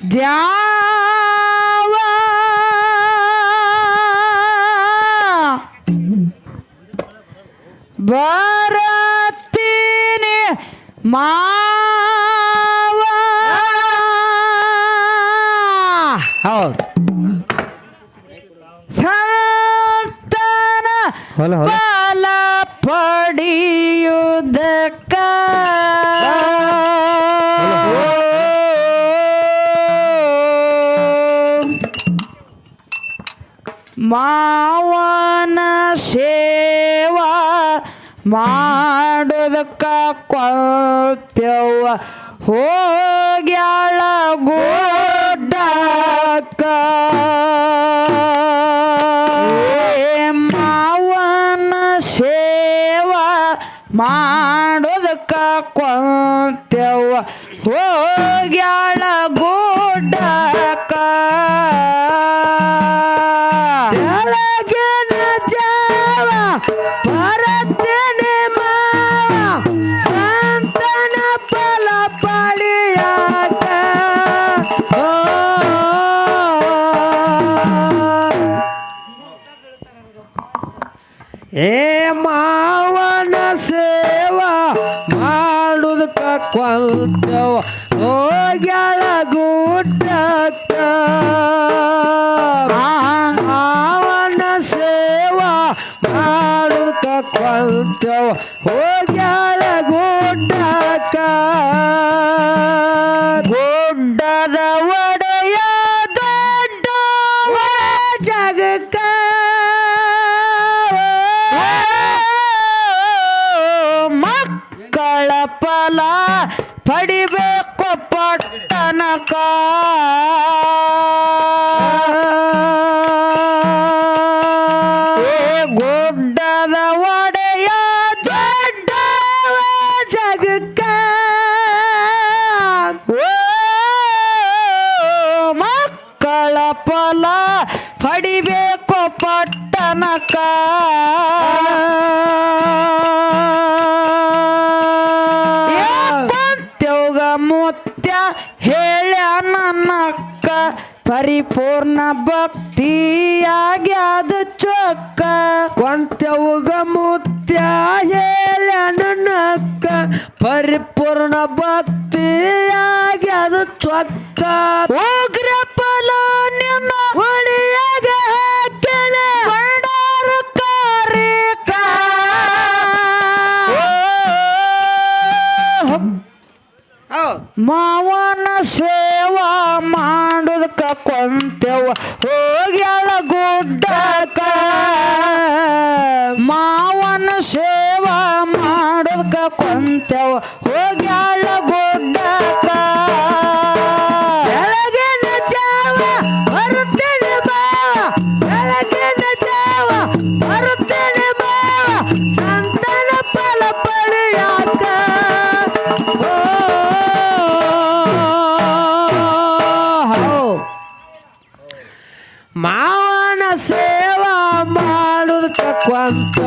ದ್ಯಾವ ಬರತ್ತೀನಿ ಮಾವ. ಹೌದು. ಸಂತನ ಹೊಲ ಹೊಲ. ಮಾವನ ಸೇವಾ ಮಾಡೋದಕ್ಕ ಕೊಳ್ತೇವ ಹೋಗ್ಯಾಳ ಗೋಡಕ್ಕ. ಮಾವನ ಸೇವಾ ಮಾಡೋದಕ್ಕ ಕೊಂತೆವ ಹೋಗ್ಯಾಳ ಗೋಡಕ್ಕ ಏ ಮಾವನ ಸೇವಾ ಮಾಡುದಕ್ಕ ಕೊಂತವ ಹೋಗ್ಯಾಳ ಗುಡ್ಡಕ್ಕ. ಮಾವನ ಸೇವಾ ಮಾಡುದಕ್ಕ ಕೊಂತವ ಹೋಗ್ಯಾಳ ಫಲ ಪಡಿಬೇಕು ಪಟ್ಟಣಕ ಪರಿಪೂರ್ಣ ಭಕ್ತಿಯಾಗಿ ಅದು ಚೊಕ್ಕ. ಕೊಂತೆವುಗ ಮುತ್ಯ ಹೇಳ ನನ್ನಕ್ಕ ಪರಿಪೂರ್ಣ ಭಕ್ತಿಯಾಗಿ ಅದು ಚೊಕ್ಕ. ಉಗ್ರ ಫಲ ನಿಮ್ಮ ಹೊಳಿಯಾಗ ಕೊಂಡಾರು ಮಾವನ ಸೇವಾ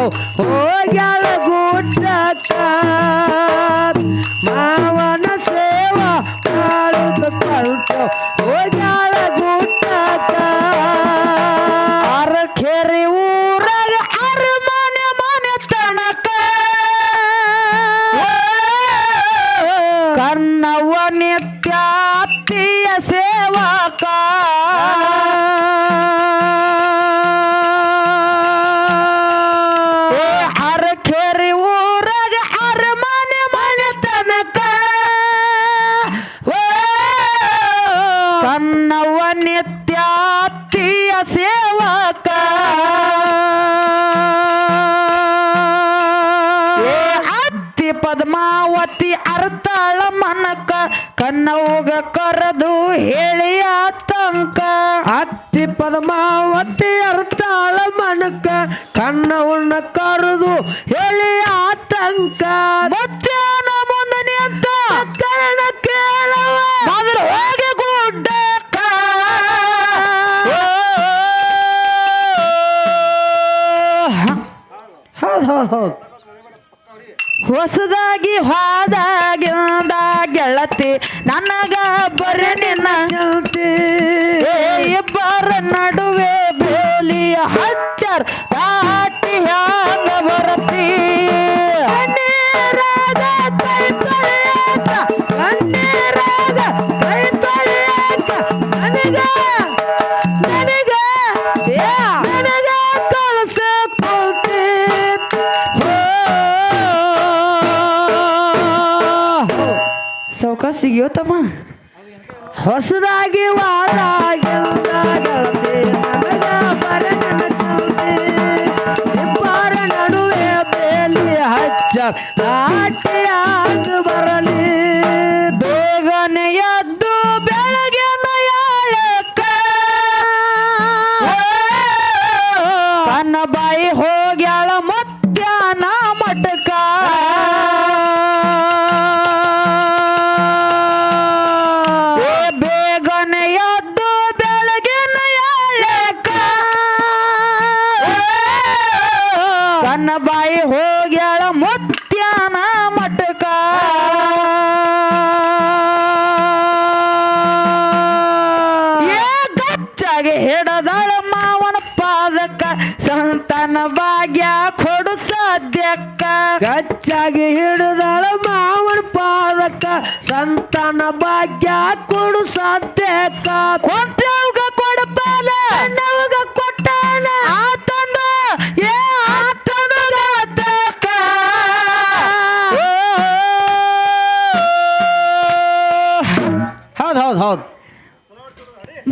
ಕೊಂತವ್ ಹೋಗ್ಯಾಳ ಗುಡ್ಡಕ್ಕ ಪದ್ಮಾವತಿ ಅರ್ತಾಳ ಮನಕ ಕನ್ನವ್ಗ ಕರೆದು ಹೇಳಿ ಆತಂಕ ಅತ್ತಿ ಪದ್ಮಾವತಿ ಅರ್ತಾಳ ಮನಕ ಕಣ್ಣವನ್ನ ಕರೆದು ಹೇಳಿ ತಂಕ. ಮಧ್ಯಾಹ್ನ ಮುಂದೆ ಅಂತ ಕರಣ ಕೇಳವ. ಮೊದಲು ಹೋಗಿ ಗುಡ್ಡಕ್ಕ ಹೌದು ಹೌದು ಹೌದು ಹೊಸದಾಗಿ ಹೋದಾಗಿಂದ ಗೆಳತಿ ನನಗ ಬರೀ ನಿನ್ನ ಚಿಂತೆ ಇಬ್ಬರ ನಡುವೆ ಬೋಲಿಯ ಹಚ್ಚರ್ ದಾಟಿ ಹ್ಯಾಂಗ ಸಿಗಿಯೋ ತಮ್ಮ? ಹೊಸದಾಗಿ ಹಚ್ಚ ನಾಟ್ಯಾಗ ಹಿಡದಳ ಮಾವನ ಪಾದಕ. ಸಂತಾನ ಭಾಗ್ಯ ಕೊಡು ಸದ್ಯಕ್ಕ ಗಚ್ಚಾಗಿ ಹಿಡದಳ ಮಾವನ ಪಾದಕ. ಸಂತನ ಭಾಗ್ಯ ಕೊಡು ಸಾಧ್ಯಕ್ಕ. ಕೊಂತವ್ಗ ಕೊಡಪಾಲ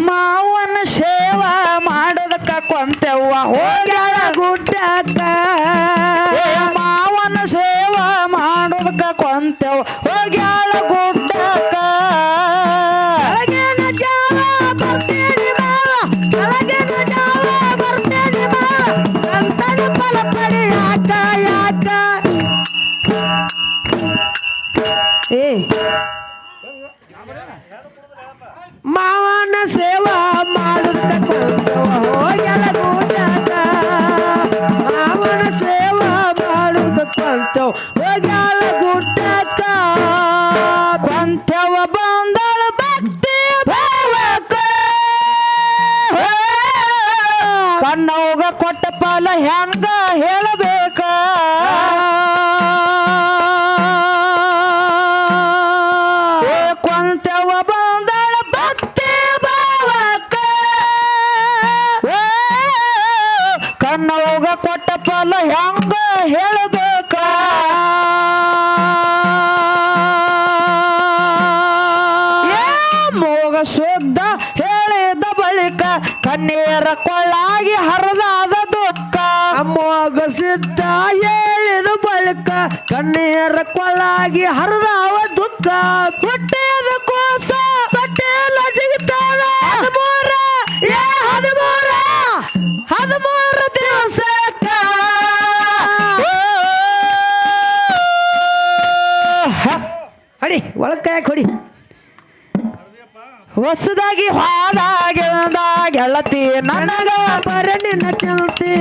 ಮಾವನ ಸೇವಾ ಮಾಡೋದಕ್ಕ ಕೊಂತೆವ್ವ. ಹೋಗ್ಯಾಳ ಗುಡ್ಡಕ್ಕ. ಮಾವನ ಸೇವಾ ಮಾಡೋದಕ್ಕ ಕೊಂತೆವ್ ಮಾವನ ಸೇವಾ ಮಾಡುತ್ತ ಗುಡ್ಡಕ್ಕ ಮಾವನ ಸೇವಾ ಮಾಡುತ್ತ ಕುಂತವ ಹೋಗ್ಯಾಳ ಗುಡ್ಡಕ್ಕ ಕೊಂತೆವ ಬಂದಳ ಭಕ್ತಿ ಭಾವಕ. ಕಣ್ಣವ್ಗ ಕೊಟ್ಟ ಪಾಲ ಹೆಂಗ ಕಣ್ಣವ್ಗ ಕೊಟ್ಟ ಫಲ ಹೆಂಗ ಹೇಳಬೇಕ? ಮೋಗ ಶುದ್ಧ ಹೇಳಿದ ಬಳಿಕ ಕಣ್ಣೀರ ಕೊಳ್ಳಾಗಿ ಹರಿದಾದ ದುಃಖ. ಮೋಗ ಸಿದ್ಧ ಹೇಳಿದ ಬಳಿಕ ಕಣ್ಣೀರ ಕೊಳ್ಳಾಗಿ ಹರಿದಾವ ದುಃಖ. ಹುಟ್ಟಿದ ಕೋಸ ಕೊಡಿ. ಹೊಸದಾಗಿ ಹಾದಾಗಿಂದ ಗೆಳತಿ ನನಗ ಬರ ನಿನ್ನ ಚಲ್ತಿ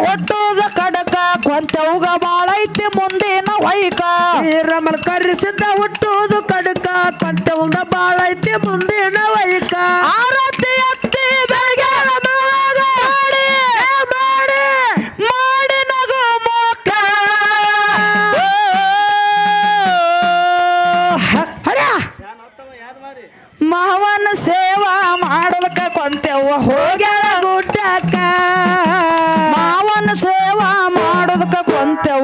ಹೊಟ್ಟುದ ಕಡಕ ಕೊಂತವುಗ ಬಾಳ ಐತಿ ಮುಂದಿನ ವೈಕ. ವೀರಮಲ್ ಕರೆಸಿದ್ದ ಹುಟ್ಟುವುದು ಬಾಳೈತಿ ಮುಂದಿನ ವೈಕ. ಆರತಿ ಅತ್ತಿ ಬೆಳಗ್ಗೆ ಮಾವನ ಸೇವಾ ಮಾಡೋದಕ್ಕ ಕೊಂತೆವ್ವ ಹೋಗ್ಯಾಳ ಗುಡ್ಡಕ್ಕ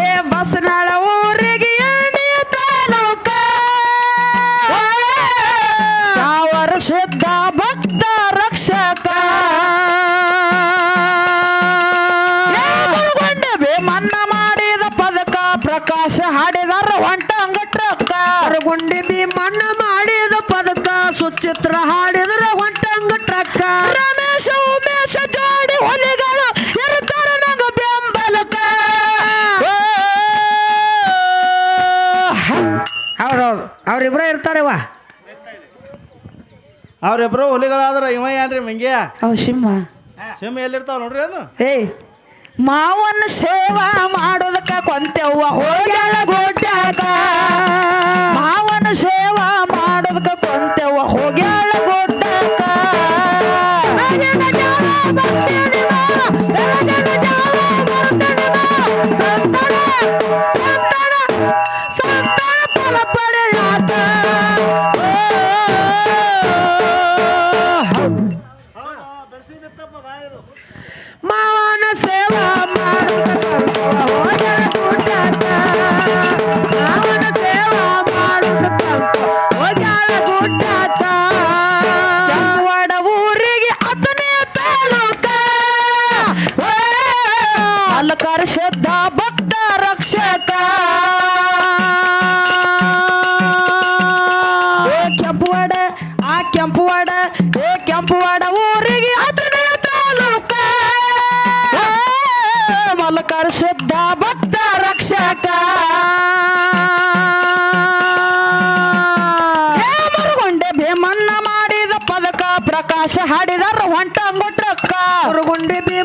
ಏ ಬಸ್ನಾಳ ಊರಿಗೆ ಎಣ್ಣೆ ತಾಲೂಕ ಯಾವರ ಸಿದ್ಧ ಭಕ್ತ ರಕ್ಷಕ? ಮನ್ನ ಮಾಡಿದ ಪದಕ, ಪ್ರಕಾಶ ಹಾಡಿದಾರ ಹೊಂಟ ಅಂಗಟ್ರಕ್ಕ. ಗುಂಡಿ ಬಿ ಮಣ್ಣ ಮಾಡಿದ ಪದಕ, ಸುಚಿತ್ರ ಹಾಡಿದ್ರ ಹೊಂಟ ಅಂಗಟ್ರಕ್ಕ. ರಮೇಶ ಅವ್ರಿಬ್ರ ಇರ್ತಾರವ ಅವ್ರಿಬ್ರು ಹುಲಿಗಳಾದ್ರ ಇವ ಏನ್ರಿ ಮಂಗ್ಯ? ಸಿಂಹ. ಸಿಂಹ ಎಲ್ಲಿರ್ತಾವ ನೋಡ್ರಿ ಅದು ಏಯ್ ಮಾವನ್ನ ಸೇವಾ ಮಾಡೋದಕ್ಕ ಕೊಂತೆವ್ವ. ಹೋಗ್ಯಾಳ ಗೋಟ್ಯಾಗ ಮಾವನ ಸೇವಾ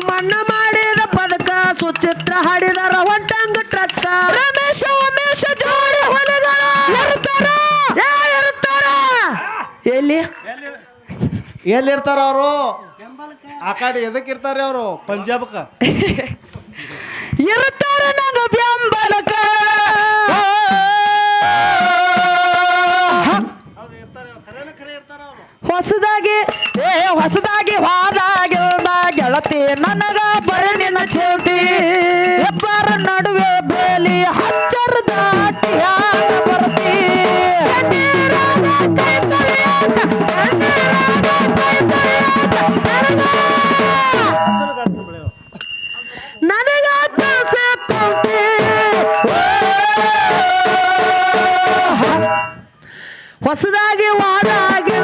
ಭೀಮಣ್ಣ ಮಾಡಿದ ಪದಕ ಸುಚಿತ್ರ ಹಾಡಿದಾರ ಹೊಂಟಂಗ ಟ್ರಕ್ಕ. ರಮೇಶ ಉಮೇಶ ಜೋಡಿ ಹೊಲಗಳ ಇರ್ತಾರ ಏ ಇರ್ತಾರ ಎಲ್ಲಿ? ಎಲ್ಲಿರ್ತಾರ ಅವರು? ಆ ಕಡೆ ಎದಕ್ಕೆ ಇರ್ತಾರೆ ಅವರು? ಪಂಜಾಬ್ಕ. ಇರ್ತಾರ ನಂಗ ಬೆಂಬಲಕ ಹೊಸದಾಗಿ ಏ ಹೊಸದಾಗಿ ಹೋದಾಗಿಲ್ದ ನನಗ ಬರಣಿನ ಚೇತಿ ಇಬ್ಬರ ನಡುವೆ ಬೇಲಿ ಹಚ್ಚರ ದಾಟಿ ಹ್ಯಾಂಗ ಬರ್ತಿ ನನಗ. ಹೊಸದಾಗಿ ವಾದಾಗಿಲ್ಲ